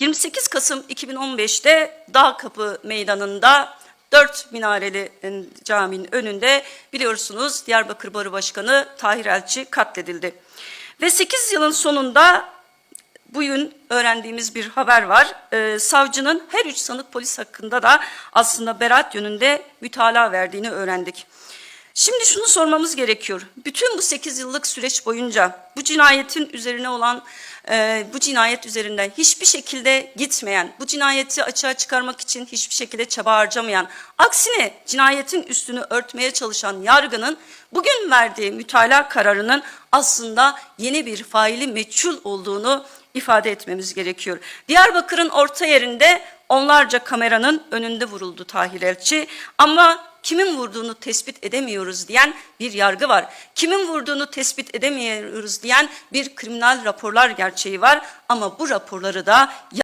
28 Kasım 2015'te Dağ Kapı Meydanı'nda dört minareli e, caminin önünde biliyorsunuz Diyarbakır Baro Başkanı Tahir Elçi katledildi. Ve 8 yılın sonunda bugün öğrendiğimiz bir haber var. Ee, savcının her üç sanık polis hakkında da aslında beraat yönünde mütalaa verdiğini öğrendik. Şimdi şunu sormamız gerekiyor. Bütün bu 8 yıllık süreç boyunca bu cinayetin üzerine olan, e, bu cinayet üzerinden hiçbir şekilde gitmeyen, bu cinayeti açığa çıkarmak için hiçbir şekilde çaba harcamayan, aksine cinayetin üstünü örtmeye çalışan yargının bugün verdiği mütalaa kararının aslında yeni bir faili meçhul olduğunu ifade etmemiz gerekiyor. Diyarbakır'ın orta yerinde onlarca kameranın önünde vuruldu Tahir Elçi ama kimin vurduğunu tespit edemiyoruz diyen bir yargı var. Kimin vurduğunu tespit edemiyoruz diyen bir kriminal raporlar gerçeği var ama bu raporları da